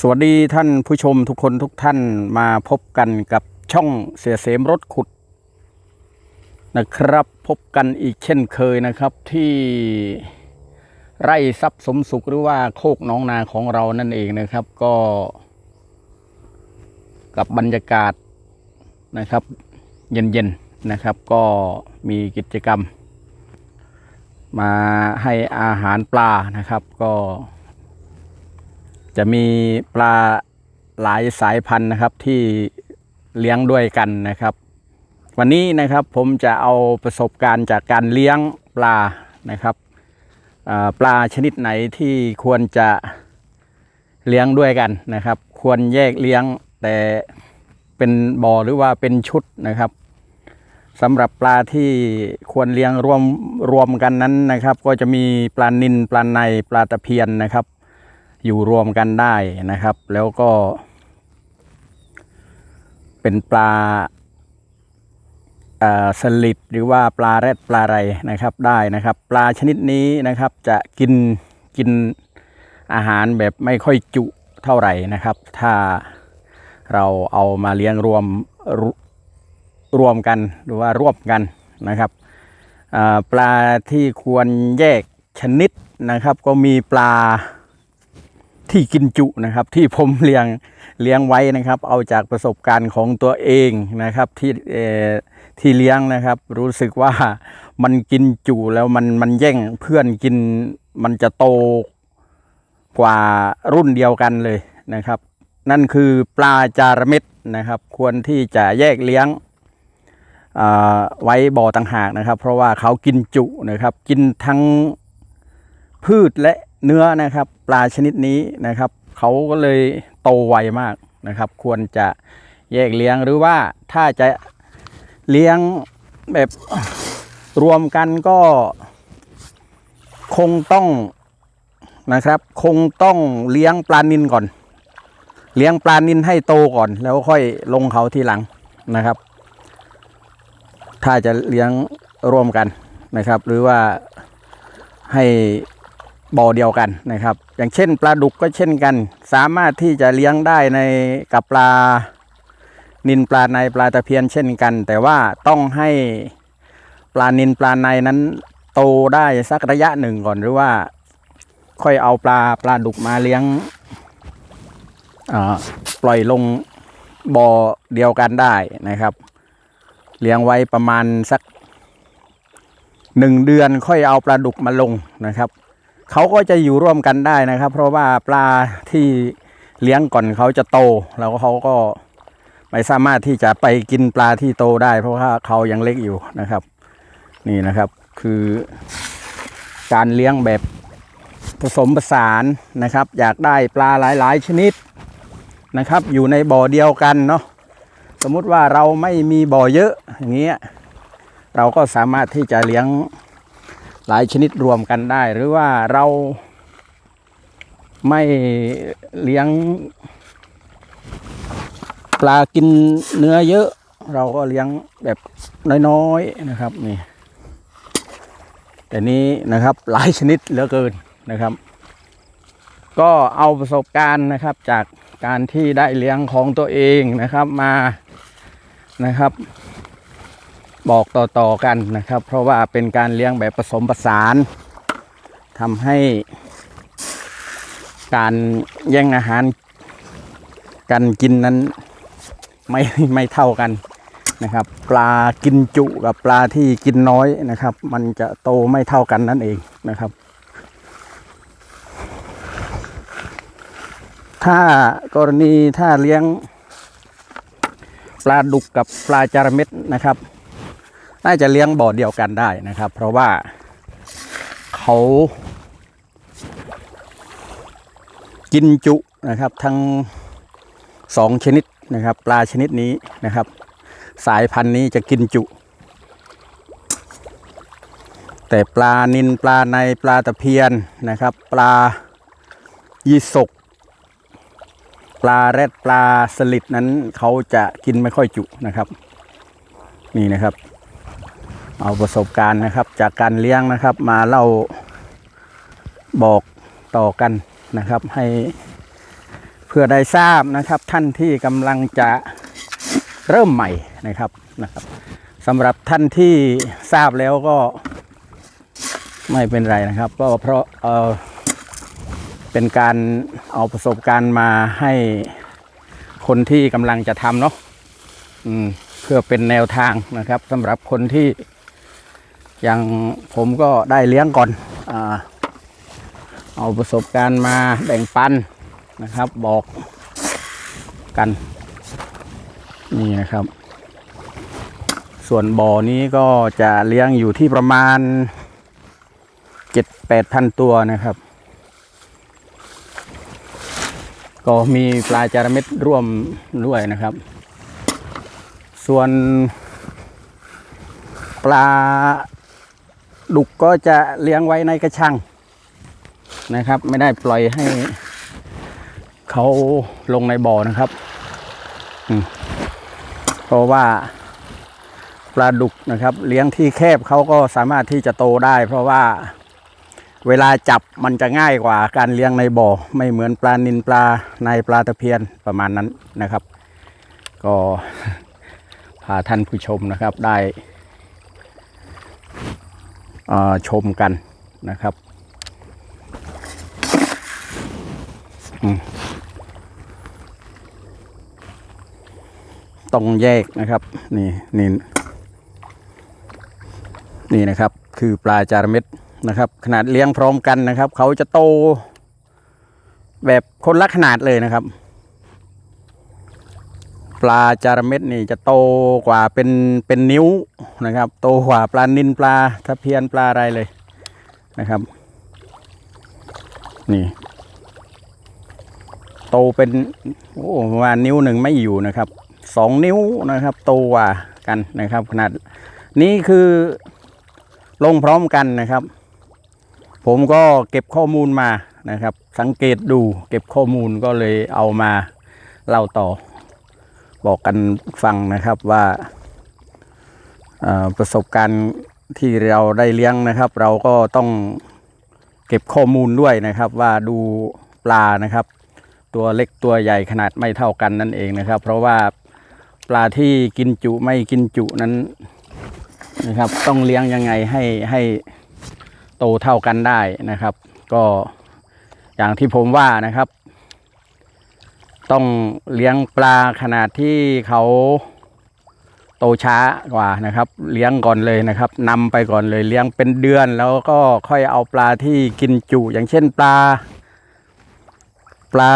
สวัสดีท่านผู้ชมทุกคนทุกท่านมาพบกันกับช่องเสียเสมรถขุดนะครับ พบกันอีกเช่นเคยนะครับที่ไร่ทรัพย์สมสุขหรือว่าโคกน้องนาของเรานั่นเองนะครับก็ กับบรรยากาศนะครับ เย็นๆนะครับก็มีกิจกรรม มาให้อาหารปลานะครับ ก็ จะมีปลาหลายสายพันธุ์นะครับที่เลี้ยงด้วยกันนะครับ วันนี้นะครับผมจะเอาประสบการณ์จากการเลี้ยงปลานะครับปลาชนิดไหนที่ควรจะเลี้ยงด้วยกันนะครับ ควรแยกเลี้ยงแต่เป็นบ่อหรือว่าเป็นชุดนะครับสำหรับปลาที่ควรเลี้ยงรวมรวมกันนั้นนะครับ ก็จะมีปลานิลปลาในปลาตะเพียนนะครับ อยู่รวมกันได้นะครับ แล้วก็ เป็นปลาสลิดหรือว่าปลาแรดปลาอะไรนะครับได้นะครับ ปลาชนิดนี้นะครับจะกินกินอาหารแบบไม่ค่อยจุเท่าไหร่นะครับ ถ้าเราเอามาเลี้ยงรวมรรวมกันหรือว่ารวมกันนะครับปลาที่ควรแยกชนิดนะครับ ก็มีปลา ที่กินจุนะครับที่ผมเลี้ยงเลี้ยงไว้นะครับ เอาจากประสบการณ์ของตัวเองนะครับที่เอ่อที่เลี้ยงนะครับ รู้สึกว่ามันกินจุแล้วมันมันแย่งเพื่อนกินมันจะโตกว่ารุ่นเดียวกันเลยนะครับ นั่นคือปลาจาระเม็ดนะครับ ควรที่จะแยกเลี้ยงไว้บ่อต่างหากนะครับ เพราะว่าเขากินจุนะครับ กินทั้งพืชและ เนื้อนะครับ ปลาชนิดนี้นะครับเขาก็เลยโตไวมากนะครับ ควรจะแยกเลี้ยงหรือว่าถ้าจะเลี้ยงแบบรวมกันก็คงต้องนะครับ คงต้องเลี้ยงปลานินก่อน เลี้ยงปลานินให้โตก่อน แล้วค่อยลงเขาทีหลังนะครับ ถ้าจะเลี้ยงรวมกันนะครับ หรือว่าให้ บ่อเดียวกันนะครับ อย่างเช่นปลาดุกก็เช่นกัน สามารถที่จะเลี้ยงได้ในกับปลานินปลาในปลาตะเพียนเช่นกัน แต่ว่าต้องให้ปลานินปลาในนั้นโตได้สักระยะหนึ่งก่อนหรือว่า ค่อยเอาปลาปลาดุกมาเลี้ยงปล่อยลงบ่อเดียวกันได้นะครับ เลี้ยงไว้ประมาณสักหนึ่งเดือนค่อยเอาปลาดุกมาลงนะครับ เขาก็จะอยู่ร่วมกันได้นะครับ เพราะว่าปลาที่เลี้ยงก่อนเขาจะโต แล้วเขาก็ไม่สามารถที่จะไปกินปลาที่โตได้ เพราะว่าเขายังเล็กอยู่นะครับ นี่นะครับคือการเลี้ยงแบบผสมผสานนะครับ อยากได้ปลาหลาย ๆ ชนิดนะครับ อยู่ในบ่อเดียวกันเนาะสมมุติว่าเราไม่มีบ่อเยอะอย่างเงี้ยเราก็สามารถที่จะเลี้ยง หลายชนิดรวมกันได้ หรือว่าเราไม่เลี้ยงปลากินเนื้อเยอะ เราก็เลี้ยงแบบน้อยๆนะครับนี่แต่นี้นะครับหลายชนิดเหลือเกินนะครับ ก็เอาประสบการณ์นะครับจากการที่ได้เลี้ยงของตัวเองนะครับมานะครับ บอกต่อๆกันนะครับ เพราะว่าเป็นการเลี้ยงแบบผสมผสานทำให้ การแย่งอาหารกันกินนั้นไม่ไม่เท่ากันนะครับ ปลากินจุกับปลาที่กินน้อยนะครับ มันจะโตไม่เท่ากันนั่นเองนะครับ ถ้ากรณีถ้าเลี้ยงปลาดุกกับปลาจาระเม็ดนะครับ น่าจะเลี้ยงบ่อเดียวกันได้นะครับ เพราะว่าเขากินจุนะครับ ทั้งสองชนิดนะครับ ปลาชนิดนี้นะครับ สายพันธุ์นี้จะกินจุ แต่ปลานินปลาในปลาตะเพียนนะครับ ปลายีสกปลาแรดปลาสลิดนั้นเขาจะกินไม่ค่อยจุนะครับ นี่นะครับ เอาประสบการณ์นะครับ จากการเลี้ยงนะครับมาเล่าบอกต่อกันนะครับ ให้เพื่อได้ทราบนะครับ ท่านที่กำลังจะเริ่มใหม่นะครับนะครับสำหรับท่านที่ทราบแล้วก็ไม่เป็นไรนะครับ ก็เพราะเออเป็นการเอาประสบการณ์มาให้คนที่กำลังจะทำเนาะเพื่อเป็นแนวทางนะครับสำหรับคนที่ อยังผมก็ได้เลี้ยงก่อนอเอาประสบการณ์มาแบ่งปันนะครับบอกกัน นี่นะครับ ส่วนบ่อนี้ก็จะเลี้ยงอยู่ที่ประมาณเจ็ดแปดพันตัวนะครับ ก็มีปลาจาระเม็ดร่วมด้วยนะครับ ส่วนปลา ดุกก็จะเลี้ยงไว้ในกระชังนะครับ ไม่ได้ปล่อยให้เขาลงในบ่อนะครับเพราะว่าปลาดุกนะครับ เลี้ยงที่แคบเขาก็สามารถที่จะโตได้ เพราะว่าเวลาจับมันจะง่ายกว่าการเลี้ยงในบ่อ ไม่เหมือนปลานินปลาในปลาตะเพียนประมาณนั้นนะครับ ก็พาท่านผู้ชมนะครับได้ ชมกันนะครับต้องแยกนะครับ นี่นี่นี่นะครับ คือปลาจาระเม็ดนะครับ ขนาดเลี้ยงพร้อมกันนะครับ เขาจะโตแบบคนละขนาดเลยนะครับ ปลาจาระเม็ดนี่จะโตกว่าเป็นเป็นนิ้วนะครับ โตกว่าปลานินปลาทะเพียนปลาอะไรเลยนะครับ นี่ โตเป็นโอ้ประมาณนิ้วหนึ่งไม่อยู่นะครับสองนิ้วนะครับ โตกว่ากันนะครับ ขนาดนี้คือลงพร้อมกันนะครับ ผมก็เก็บข้อมูลมานะครับ สังเกตดูเก็บข้อมูลก็เลยเอามาเล่าต่อ บอกกันฟังนะครับว่าประสบการณ์ที่เราได้เลี้ยงนะครับ เราก็ต้องเก็บข้อมูลด้วยนะครับ ว่าดูปลานะครับ ตัวเล็กตัวใหญ่ขนาดไม่เท่ากันนั่นเองนะครับ เพราะว่าปลาที่กินจุไม่กินจุนั้นนะครับ ต้องเลี้ยงยังไงให้ให้โตเท่ากันได้นะครับ ก็อย่างที่ผมว่านะครับ ต้องเลี้ยงปลาขนาดที่เขาโตช้ากว่านะครับ เลี้ยงก่อนเลยนะครับนำไปก่อนเลยเลี้ยงเป็นเดือนแล้วก็ค่อยเอาปลาที่กินจุอย่างเช่นปลา ปลา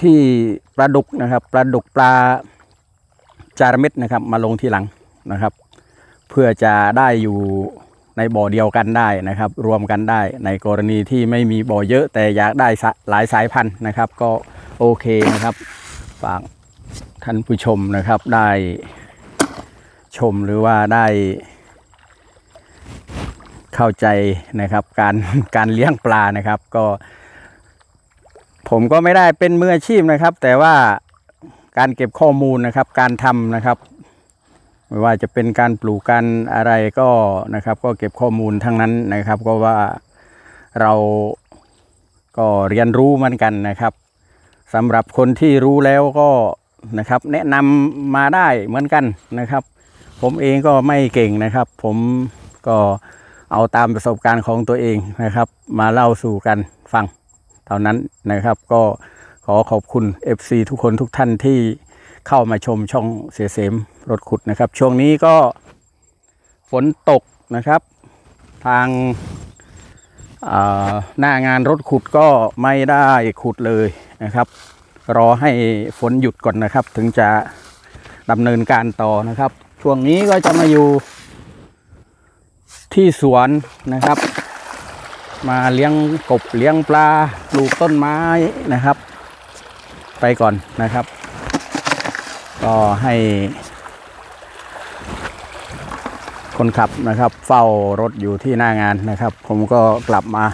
ที่ปลาดุกนะครับปลาดุกปลาจาระเม็ดนะครับ มาลงทีหลังนะครับ เพื่อจะได้อยู่ ในบ่อเดียวกันได้นะครับ รวมกันได้ในกรณีที่ไม่มีบ่อเยอะแต่อยากได้หลายสายพันธุ์นะครับ ก็โอเคนะครับฝากท่านผู้ชมนะครับได้ชมหรือว่าได้เข้าใจนะครับการการเลี้ยงปลานะครับ ก็ ผมก็ไม่ได้เป็นมืออาชีพนะครับ แต่ว่าการเก็บข้อมูลนะครับ การทำนะครับ ไม่ว่าจะเป็นการปลูกการอะไรก็นะครับก็เก็บข้อมูลทั้งนั้นนะครับ ก็ว่าเราก็เรียนรู้มือนกันนะครับสำหรับคนที่รู้แล้วก็นะครับ แนะนำมาได้เหมือนกันนะครับ ผมเองก็ไม่เก่งนะครับ ผมก็เอาตามประสบการณ์ของตัวเองนะครับ มาเล่าสู่กันฟังเท่านั้นนะครับ ก็ขอขอบคุณ FC ทุกคนทุกท่านที่ เข้ามาชมช่องเสียเสมรถขุดนะครับ ช่วงนี้ก็ฝนตกนะครับ ทางาหน้างานรถขุดก็ไม่ได้ขุดเลยนะครับ รอให้ฝนหยุดก่อนนะครับ ถึงจะดำเนินการต่อนะครับ ช่วงนี้ก็จะมาอยู่ที่สวนนะครับ มาเลี้ยงกบเลี้ยงปลาปลูกต้นไม้นะครับ ไปก่อนนะครับ ก็ให้คนขับนะครับ เฝ้ารถอยู่ที่หน้างานนะครับ ผมก็กลับมา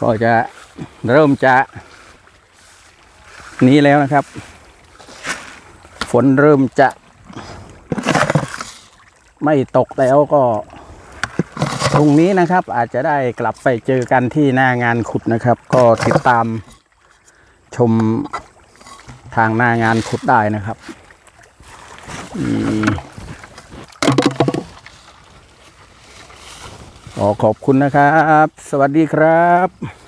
ก็จะเริ่มจะนี้แล้วนะครับ ฝนเริ่มจะ ไม่ตกแล้วก็พรุ่งนี้นะครับ อาจจะได้กลับไปเจอกันที่หน้างานขุดนะครับ ก็ติดตามชม ทางหน้างานขุดได้นะครับอืมขอขอบคุณนะครับ สวัสดีครับ